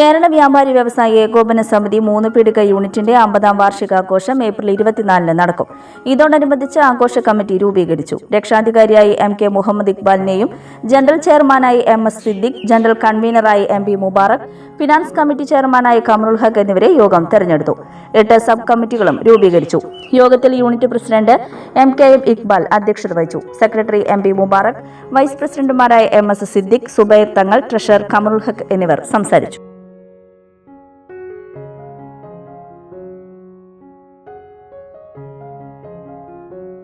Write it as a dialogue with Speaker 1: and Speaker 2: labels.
Speaker 1: കേരള വ്യാപാരി വ്യവസായ ഏകോപന സമിതി മൂന്ന് പിടുക യൂണിറ്റിന്റെ അമ്പതാം വാർഷികാഘോഷം ഏപ്രിൽ ഇരുപത്തിനാലിന് നടക്കും. ഇതോടനുബന്ധിച്ച് ആഘോഷ കമ്മിറ്റി രൂപീകരിച്ചു. രക്ഷാധികാരിയായി എം കെ മുഹമ്മദ് ഇക്ബാലിനെയും ജനറൽ ചെയർമാനായി M S Siddique general കൺവീനറായി M P Mubarak finance committee ചെയർമാനായി കമറുൽ ഹക്ക് എന്നിവരെ യോഗം തെരഞ്ഞെടുത്തു. എട്ട് സബ് കമ്മിറ്റികളും രൂപീകരിച്ചു. യോഗത്തിൽ unit president M K M Iqbal അധ്യക്ഷത വഹിച്ചു. Secretary M P Mubarak vice പ്രസിഡന്റുമാരായ M S Siddique Zubair Thangal treasurer Kamarul Haq എന്നിവർ സംസാരിച്ചു.